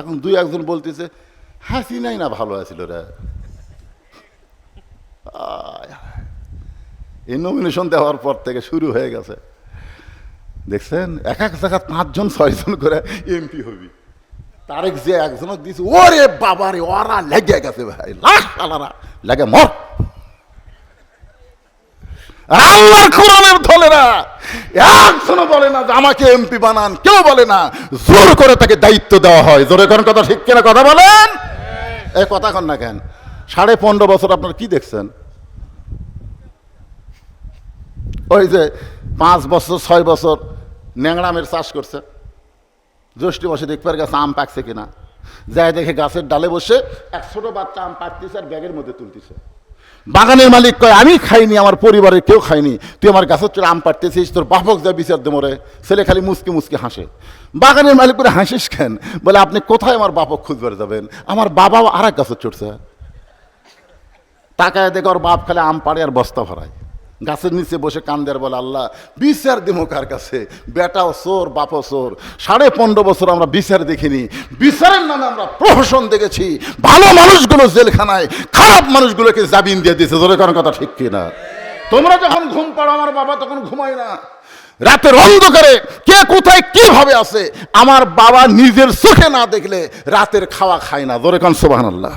এখন দুই একজন বলতেছে, হাসি নাই না ভালো আছিল রে। এই নমিনেশন দেওয়ার পর থেকে শুরু হয়ে গেছে। দেখছেন? এক এক জায়গা পাঁচজন, ছয়জন করে এমপি হবি। তারেক যে একজনক দিছে, ওরে বাবারে, ওরা লেগে গেছে ভাই আলারা, লাগে মর। আল্লাহর কোরআনের ধলেরা একজনও বলে না যে আমাকে এমপি বানান, কেউ বলে না। জোর করে তাকে দায়িত্ব দেওয়া হয়। জোরে কোন কথা ঠিক কিনা কথা বলেন? এই কথা কন না কেন? সাড়ে পনেরো বছর আপনার কি দেখছেন? ওই যে পাঁচ বছর, ছয় বছর ন্যাংরামের চাষ করছে। জ্যৈষ্ঠ বসে দেখবার গাছে আম পাকছে কিনা? যায় দেখে গাছের ডালে বসে এক ছোট বাচ্চা আম পাকতেছে আর ব্যাগের মধ্যে তুলতেছে। বাগানের মালিক কয়, আমি খাইনি, আমার পরিবারের কেউ খাইনি তুই আমার গাছের চলে আম পাড়তেছিস, তোর বাপক যা বিচার দে মরে। ছেলে খালি মুসকে মুসকে হাসে। বাগানের মালিক করে হাসিস খেন বলে, আপনি কোথায় আমার বাপক খুঁজবার যাবেন? আমার বাবাও আর এক গাছের চড়ছে। টাকায় দেখে ওর বাপ খালি আম পাড়ে আর বস্তা ভরায়। গাছের নিচে বসে কান্দের বলে, আল্লাহ, বিচার দিমো কার কাছে? বেটাও চোর, বাপও চোর। সাড়ে পনেরো বছর আমরা বিচার দেখিনি। বিচারের নামে আমরা প্রহসন দেখেছি। ভালো মানুষগুলো জেলখানায়, খারাপ মানুষগুলোকে জামিন দিয়ে দিয়েছে। জোরে কারণ কথা ঠিক কিনা? তোমরা যখন ঘুম পাড়ো, আমার বাবা তখন ঘুমায় না। রাতের অন্ধকারে কে কোথায় কীভাবে আছে? আমার বাবা নিজের চোখে না দেখলে রাতের খাওয়া খায় না। জোরে কান সোবাহান আল্লাহ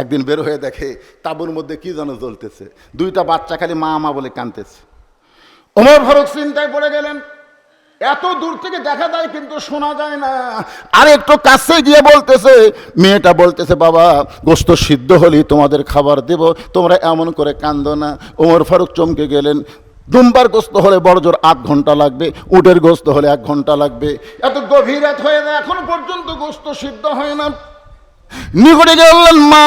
একদিন বের হয়ে দেখে তাঁবুর মধ্যে কি যেন জ্বলতেছে। দুইটা বাচ্চা খালি মা মা বলে কানতেছে ওমর ফারুক চিন্তায় পড়ে গেলেন। এত দূর থেকে দেখা যায় কিন্তু শোনা যায় না। আর একটু কাছে গিয়ে বলতেছে, মেয়েটা বলতেছে, বাবা, গোস্ত সিদ্ধ হলি তোমাদের খাবার দেব, তোমরা এমন করে কান্দো না। ওমর ফারুক চমকে গেলেন। দুম্বার গোস্ত হলে বড় জোর আধ ঘণ্টা লাগবে, উটের গোস্ত হলে এক ঘণ্টা লাগবে। এত গভীর হয়ে না এখন পর্যন্ত গোস্ত সিদ্ধ হয় না। নিকটে গিয়ে বললেন মা,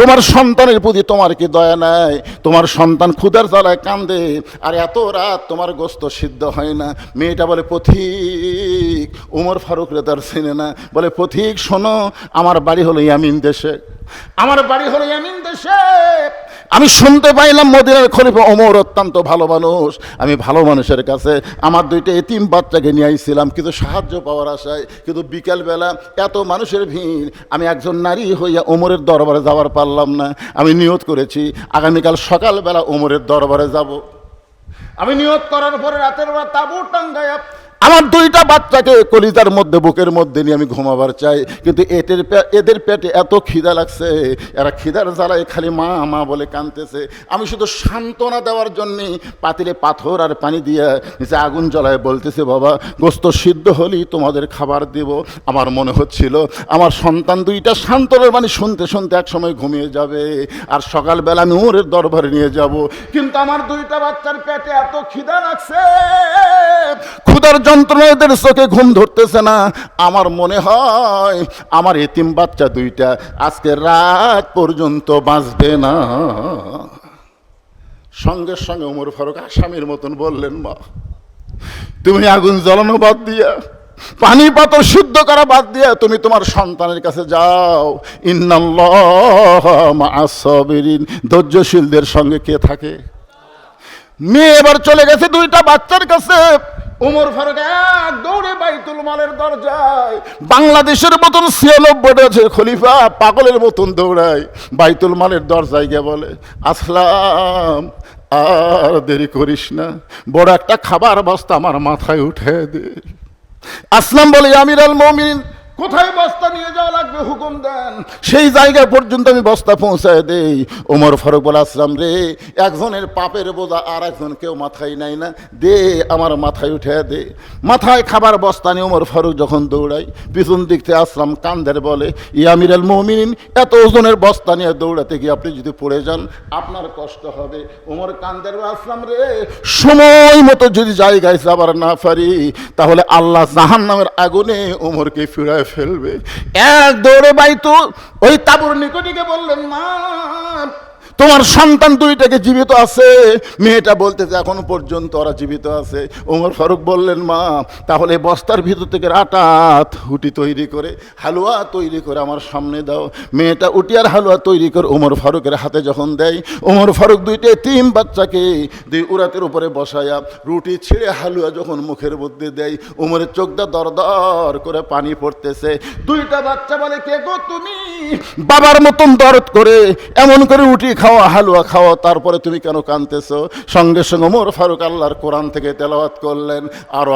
তোমার সন্তানের প্রতি তোমার কি দয়া নাই? তোমার সন্তান ক্ষুদার জ্বালায় কান্দে আর এত রাত তোমার গোস্ত সিদ্ধ হয় না। মেয়েটা বলে, পথিক, উমর ফারুক রেদার সিনে না বলে, পথিক, শোনো, আমার বাড়ি হলো ইয়ামিন দেশে। আমার বাড়ি হলো ইয়ামিন দেশে। আমি শুনতে পাইলাম মদিনার খলিফা ওমর অত্যন্ত ভালো মানুষ। আমি ভালো মানুষের কাছে আমার দুইটা এতিম বাচ্চাকে নিয়ে আইছিলাম, কিন্তু সাহায্য পাওয়ার আশায়, কিন্তু বিকেলবেলা এত মানুষের ভিড়, আমি একজন নারী হইয়া ওমরের দরবারে যাওয়ার পারলাম না। আমি নিয়ত করেছি, আগামীকাল সকালবেলা ওমরের দরবারে যাব। আমি নিয়ত করার পরে রাতের বেলা তাবু টাঙ্গায় আমার দুইটা বাচ্চাকে কলিজার মধ্যে, বুকের মধ্যে নিয়ে আমি ঘুমাবার চাই। কিন্তু এদের এদের পেটে এত খিদা লাগছে, এরা খিদার জ্বালায় খালি মা মা বলে কানতেছে আমি শুধু সান্ত্বনা দেওয়ার জন্যে পাতিলে পাথর আর পানি দিয়ে নিচে আগুন জ্বলায় বলতেছে, বাবা, গোস্ত সিদ্ধ হলেই তোমাদের খাবার দেব। আমার মনে হচ্ছিল, আমার সন্তান দুইটা সান্ত্বনের মানে শুনতে শুনতে এক সময় ঘুমিয়ে যাবে, আর সকালবেলা আমি ওরের দরবারে নিয়ে যাব। কিন্তু আমার দুইটা বাচ্চার পেটে এত খিদা লাগছে, ক্ষুধার যন্ত্রণা এদের চোখে ঘুম ধরতেছে না। আমার মনে হয় আমার এতিম বাচ্চা দুইটা আজকে রাত পর্যন্ত বাঁচবে না। সঙ্গে সঙ্গে ওমর ফারুক আসামির মতন বললেন, মা, তুমি আগুন জ্বালানো বাদ দিয়া, পানি পাথর শুদ্ধ করা বাদ দিয়া তুমি তোমার সন্তানের কাছে যাও। ইন্নাল্লাহ ধৈর্যশীলদের সঙ্গে কে থাকে? মেয়ে এবার চলে গেছে দুইটা বাচ্চার কাছে। উমর ফারুক এক দৌড়ে বাইতুল মালের দরজায়। বাংলাদেশের মতন ছিয়ানব্বইটা আছে খলিফা পাগলের মতন দৌড়ায়। বাইতুল মালের দরজায় গিয়ে বলে, আসলাম, আর দেরি করিস না। বড় একটা খাবার বস্তা আমার মাথায় উঠে দে। আসলাম বলে, আমির আল মমিন কোথায় বস্তা নিয়ে যাওয়া লাগবে হুকুম দেন? সেই জায়গা পর্যন্ত আমি বস্তা পৌঁছায় দেই। ওমর ফারুক আসলাম রে, একজনের পাপের বোঝা আর একজন কেউ মাথায় নাই না। দে, আমার মাথায় উঠে দে। মাথায় খাবার বস্তা নিয়ে ওমর ফারুক যখন দৌড়াই পিছন দিক থেকে আসলাম, কান্দের বলে ইয়ামির আল মমিন এত ওজনের বস্তা নিয়ে দৌড়াতে গিয়ে আপনি যদি পড়ে যান, আপনার কষ্ট হবে। ওমর কান্দের আসলাম রে, সময় মতো যদি জায়গায় যাবার না পারি, তাহলে আল্লাহ জাহান নামের আগুনে ওমরকে ফিরায় ফেলবে? এক দৌড়ে বাইতো ওই তাবুর নিকটিকে বললেন মা তোমার সন্তান দুইটাকে জীবিত আছে। মেয়েটা বলতেছে, এখন পর্যন্ত ওরা জীবিত আছে। ওমর ফারুক বললেন, মা, তাহলে বস্তার ভিতর থেকে রাটাত উটি তৈরি করে, হালুয়া তৈরি করে আমার সামনে দাও। মেয়েটা উটিয়ার হালুয়া তৈরি করে ওমর ফারুকের হাতে যখন দেয়, ওমর ফারুক দুইটা তিন বাচ্চাকে দুই উড়াতের উপরে বসায়া রুটি ছিঁড়ে হালুয়া যখন মুখের মধ্যে দেয়, ওমরের চোখটা দরদর করে পানি পড়তেছে। দুইটা বাচ্চা বলে, কে গো তুমি? বাবার মতন দরদ করে এমন করে উঠি খাওয়া হালুয়া খাওয়া, তারপরে তুমি কেন কানতেছো সঙ্গে সঙ্গে ওমর ফারুক আল্লাহর কোরআন থেকে তেলাওয়াত করলেন আর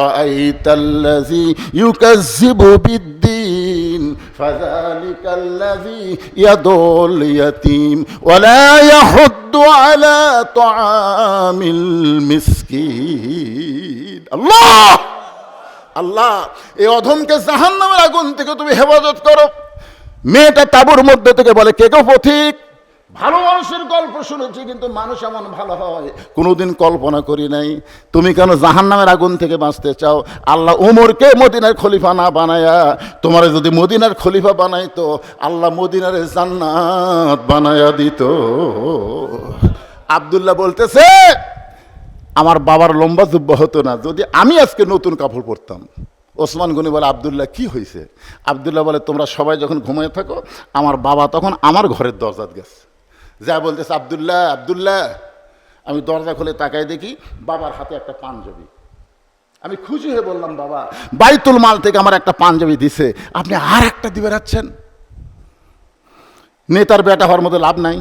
তুআমিল মিসকিন। আল্লাহ! আল্লাহ! এই অধমকে জাহান্নামের আগুন থেকে তুমি হেফাজত করো। মেয়েটা তাবুর মধ্যে থেকে বলে, কে কেউ পথিক? ভালো মানুষের গল্প শুনেছি, কিন্তু মানুষ এমন ভালো হয়, কোনোদিন কল্পনা করি নাই। তুমি কেন জাহান্নামের আগুন থেকে বাঁচতে চাও? আল্লাহ উমরকে মদিনার খলিফা না বানায়া, তোমার যদি মদিনার খলিফা বানাইতো, আল্লাহ মদিনার জান্নাত বানায়া দিত। আব্দুল্লাহ বলতেছে, আমার বাবার লম্বা জুব্বা হতো না, যদি আমি আজকে নতুন কাপড় পরতাম। ওসমান গনি বলে, আবদুল্লাহ, কি হয়েছে আবদুল্লাহ বলে, তোমরা সবাই যখন ঘুমিয়ে থাকো, আমার বাবা তখন আমার ঘরের দরজাত গেছে। যা বলতেছে আবদুল্লাহ আবদুল্লাহ। আমি দরজা খুলে তাকাই দেখি বাবার হাতে একটা পাঞ্জাবি। আমি খুশি হয়ে বললাম, বাবা, বাইতুল মাল থেকে আমার একটা পাঞ্জাবি দিছে, আপনি আর একটা দিবে রাখছেন? নেতার বেটা হওয়ার মতো লাভ নাই।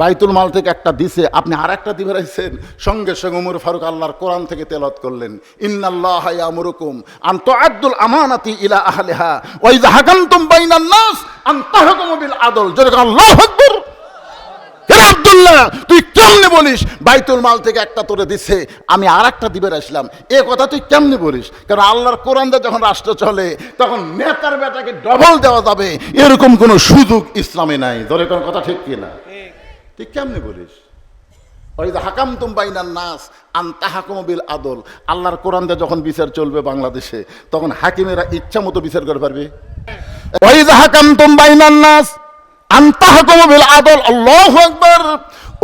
বাইতুল মাল থেকে একটা দিছে, আপনি আর একটা দিবে রাখছেন? সঙ্গে সঙ্গে উমর ফারুক আল্লাহর কোরআন থেকে তেলত করলেন, ইন্নাল্লাহ ইয়ামুরুকুম আন তুআদ্দুল আমানাতি ইলা আহলিহা, ওয়া ইযা হাকামতুম বাইনান নাস আন তাহকুমু বিল আদল। জোরে কোন, আল্লাহু আব্দুল্লাহ তুই কেমনে বলিস? বাইতুল মাল থেকে একটা তোরে দিছে আমি আর একটা দিবে আসলাম এ কথা তুই কেমনে বলিস? কারণ আল্লাহর কোরআন দিয়ে যখন রাষ্ট্র চলে তখন নেতার বেটাকে ডবল দেওয়া যাবে। এরকম কোনো সুযোগ ইসলামে নাই। ধরে কোন কথা ঠিক কি না তুই কেমনে বলিস? ওই হাকাম তুম নাস আন্তা হাকুম আদল। আল্লাহর কোরআন যখন বিচার চলবে বাংলাদেশে তখন হাকিমেরা ইচ্ছা মতো বিচার করে পারবে। ওই যে হাকাম তুম নাস আন্তা হাকুম বিল আদল, আল্লাহ আকবার।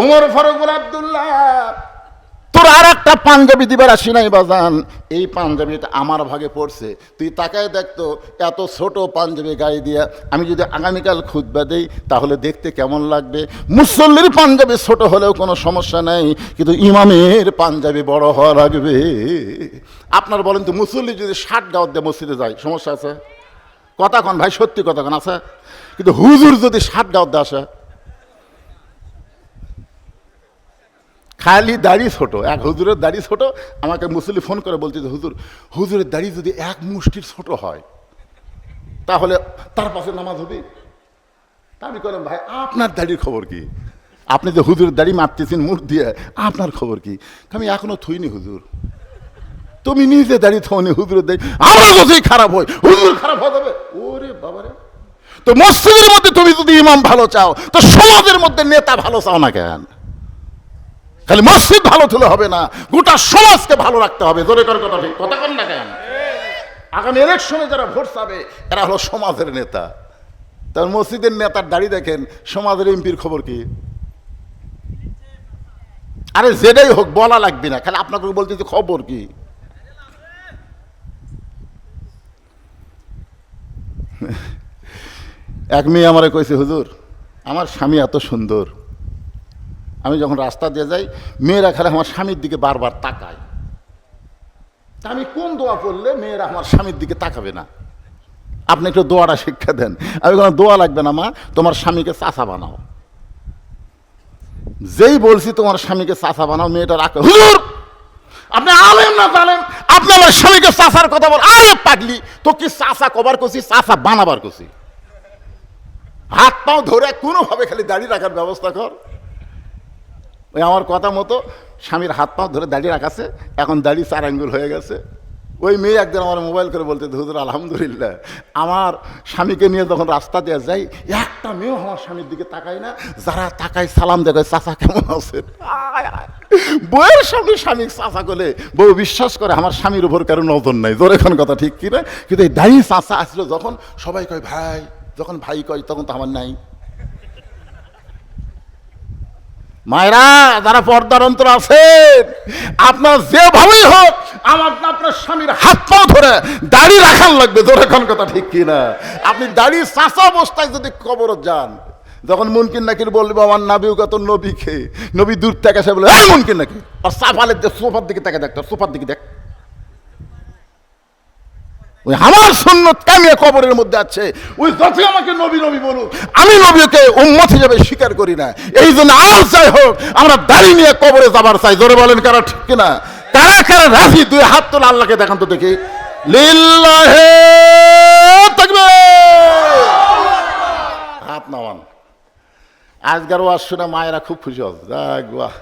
উমর ফারুক বলে, আব্দুল্লাহ, তোর আর একটা পাঞ্জাবি দিবার আসি নাই বাজান। এই পাঞ্জাবিটা আমার ভাগে পড়ছে। তুই তাকায় দেখতো এত ছোট পাঞ্জাবি গায়ে দিয়া আমি যদি আগামীকাল খুতবা দেই, তাহলে দেখতে কেমন লাগবে? মুসল্লির পাঞ্জাবি ছোট হলেও কোনো সমস্যা নেই, কিন্তু ইমামের পাঞ্জাবি বড় হওয়া লাগবে। আপনার বলেন তো, মুসল্লি যদি ষাট গাওয়ার দিয়ে মসজিদে যায়, সমস্যা আছে? কথা কন ভাই, সত্যি কথা কন আছে কিন্তু হুজুর যদি গাওয়ার দিয়ে আসে, খালি দাড়ি ছোট, এক হুজুরের দাড়ি ছোট, আমাকে মুসলি ফোন করে বলছে যে, হুজুর, হুজুরের দাড়ি যদি এক মুষ্টির ছোট হয়, তাহলে তার পাশে নামাজ হবে? আমি করলাম ভাই, আপনার দাড়ির খবর কি? আপনি যে হুজুরের দাড়ি মারতেছেন, মুখ দিয়ে, আপনার খবর কি? আমি এখনও থইনি, হুজুর। তুমি নিজে দাড়ি থনি হুজুরের দাড়ি, আমার যদি খারাপ হয়, হুজুর খারাপ হয়ে যাবে। ওরে বাবারে। তো মসজিদের মধ্যে তুমি যদি ইমাম ভালো চাও, তো সমাজের মধ্যে নেতা ভালো চাও না কেন? খালি মসজিদ ভালো তুলে হবে না, গোটা সমাজকে ভালো রাখতে হবে। জোরে করে কথা ঠিক, কথা কন না কেন? আগামী ইলেকশনে যারা ভোট পাবে এরা হলো সমাজের নেতা। তার মসজিদের নেতার দাড়ি দেখেন, সমাজের এমপির খবর কি? আরে যেটাই হোক, বলা লাগবে না। খালি আপনাকে বলতে খবর কি? এক মেয়ে আমারে কইছে, হুজুর, আমার স্বামী এত সুন্দর। আমি যখন রাস্তা দিয়ে যাই, মেয়েরা খালি আমার স্বামীর দিকে বারবার তাকায়। তা আমি কোন দোয়া পড়লে মেয়েরা আমার স্বামীর দিকে তাকাবে না? আপনি একটু দোয়াটা শিক্ষা দেন। আমি কোনো দোয়া লাগবে না মা, তোমার স্বামীকে চাষা বানাও। যেই বলছি, তোমার স্বামীকে চাষা বানাও, মেয়েটা রাখে হুজুর, আপনি আলেম না জানেন আপনি আমার স্বামীকে চাষার কথা বল আরে পাগলি, তো কি চাষা কবার করছি, চাষা বানাবার করছি? হাত পাও ধরে কোনোভাবে খালি দাড়ি রাখার ব্যবস্থা কর। ওই আমার কথা মতো স্বামীর হাত পাও ধরে দাড়ি রাখাছে, এখন দাড়ি চার আঙ্গুল হয়ে গেছে। ওই মেয়ে একদিন আমার মোবাইল করে বলতে, হুজুর, আলহামদুলিল্লাহ। আমার স্বামীকে নিয়ে যখন রাস্তা দিয়ে যাই, একটা মেয়েও আমার স্বামীর দিকে তাকায় না। যারা তাকায়, সালাম দেখায় চাচা, কেমন আছে বউয়ের সামনে স্বামী চাচা করলে বউ বিশ্বাস করে, আমার স্বামীর উপর কারও নজর নাই। জোর এখন কথা ঠিক কিনা? কিন্তু এই দাড়ি চাচা আসলো যখন, সবাই কয়, ভাই। যখন ভাই কয়, তখন তো আমার নাই। মায়েরা, যারা পর্দার অন্তর আছেন, আপনার যেভাবেই হোক, আমার আপনার স্বামীর হাত পা ধরে দাড়ি রাখার লাগবে কোন কথা ঠিক কিনা? আপনি দাড়ি চাষা অবস্থায় যদি কবর যান, যখন মুনকিন নাকির বলবে, আমার নাবিও কত নবী খেয়ে নবী দূর থেকে সে বলে মুনকিন নাকি। আর সাফালের সোফার দিকে তাকে দেখতো সোফার দিকে দেখ। ওই আমার সুন্নত কামিয়ে কবরের মধ্যে আছে? ওই যতই আমাকে নবী নবী বলুক। আমি নবীকে উম্মত হিসেবে স্বীকার করি না। এই জন্য আর যাই হোক, আমরা দাড়ি নিয়ে কবরে যাবার চাই। জোরে বলেন কারা ঠিক কিনা? কারা কারা রাজি? দুই হাত তোলা আল্লাহকে দেখান তো দেখি। লিল্লাহে তাকবীর। হাত নামান। আজকের ওয়াজ শুনে মায়েরা খুব খুশি হবে বাহ।